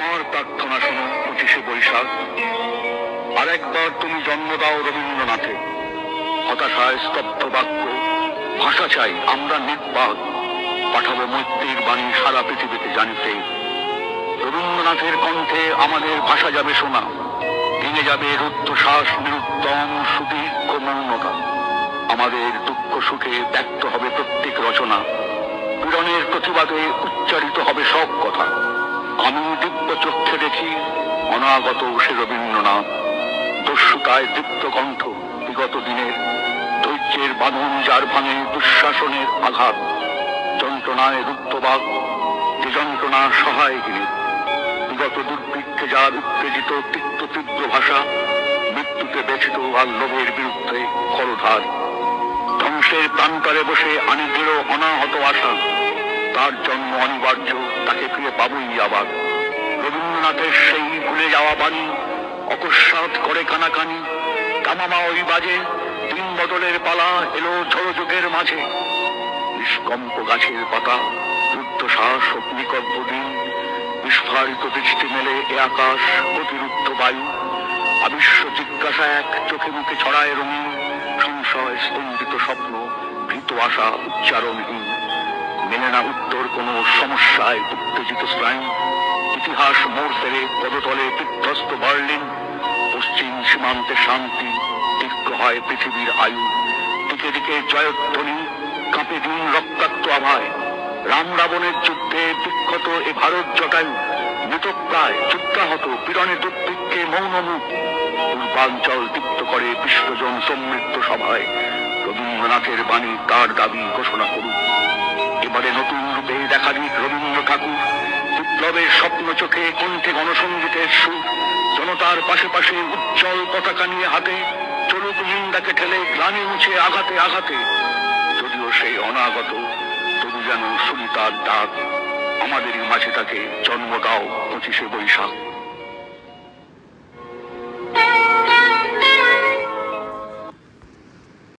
আমার প্রার্থনা শোনো, পঁচিশে বৈশাখ। আরেকবার তুমি জন্ম দাও রবীন্দ্রনাথে। হতাশায় স্তব্ধ বাক্য, ভাষা চাই, আমরা নির্বাক। পাঠাবো মৈত্রীর বাণী সারা পৃথিবীতে জানিতে। রবীন্দ্রনাথের কণ্ঠে আমাদের ভাষা যাবে শোনা। ভেঙে যাবে রুদ্ধশ্বাস নিরুত্তম সুদীর্ঘ মৌনতা। আমাদের দুঃখ সুখে ব্যক্ত হবে প্রত্যেক রচনা। পীড়নের প্রতিবাদে উচ্চারিত হবে সব কথা। আমি দিব্য চক্ষে দেখি অনাগত সে রবীন্দ্রনাথ। দস্যুতায় দীপ্ত কণ্ঠ বিগত দিনের। ধৈর্যের বাঁধন যার ভাঙে দুঃশাসনের আঘাত। যন্ত্রণায় রুদ্ধবাগ যে যন্ত্রণা সহায় গিরি বিগত দুর্ভিক্ষে যার উত্তেজিত, তিক্ত, তীব্র ভাষা মৃত্যুতে ব্যথিত আর বিরুদ্ধে করধার ধ্বংসের প্রান্তরে বসে আনি অনাহত আশা, তার জন্ম অনিবার্য পাবই আবার রবীন্দ্রনাথের সেই ভুলে যাওয়া বাণী করে কানাকানি কামামা ওই বাজে দিন বদলের পালা এলো ঝড় যুগের মাঝে। নিষ্কম্প গাছের পাতা, রুদ্ধশ্বাস অগ্নিকব্য দিন, বিস্ফারিত দৃষ্টি মেলে এ আকাশ অতিরুদ্ধ বায়ু। আবিশ্ব জিজ্ঞাসা এক চোখে মুখে ছড়ায় রঙিন সংশয় স্তম্ভিত স্বপ্ন, ভীত আশা উচ্চারণহীন। মেলে না উত্তর কোনো সমস্যায় উত্তেজিত স্নায়ু। ইতিহাস মোড় পদতলে বিধ্বস্ত বার্লিন। পশ্চিম সীমান্তে শান্তি, দীর্ঘ হয় পৃথিবীর আয়ু। দিকে দিকে জয়ধ্বনি, কাঁপে দিন রক্তাক্ত আভায়। রাম রাবণের যুদ্ধে বিক্ষত এ ভারত জটায়ু। মৃতপ্রায় যুদ্ধাহত পীড়নে দুর্ভিক্ষে মৌন মুখ পূর্বাঞ্চল দীপ্ত করে বিশ্বজন সমৃদ্ধ সভায়। রবীন্দ্রনাথের বাণী তার দাবি ঘোষণা করুক এবারে নতুন রূপে দেখা দিক রবীন্দ্র ঠাকুর। বিপ্লবের স্বপ্ন চোখে কণ্ঠে গণসঙ্গীতের সুর। জনতার পাশে পাশে উজ্জ্বল পতাকা নিয়ে হাতে চলুক নিন্দাকে ঠেলে গ্লানি মুছে আঘাতে আঘাতে। যদিও সেই অনাগত, তবু যেন শুনি তার ডাক। আমাদেরই মাঝে তাকে জন্ম দাও পঁচিশে বৈশাখ।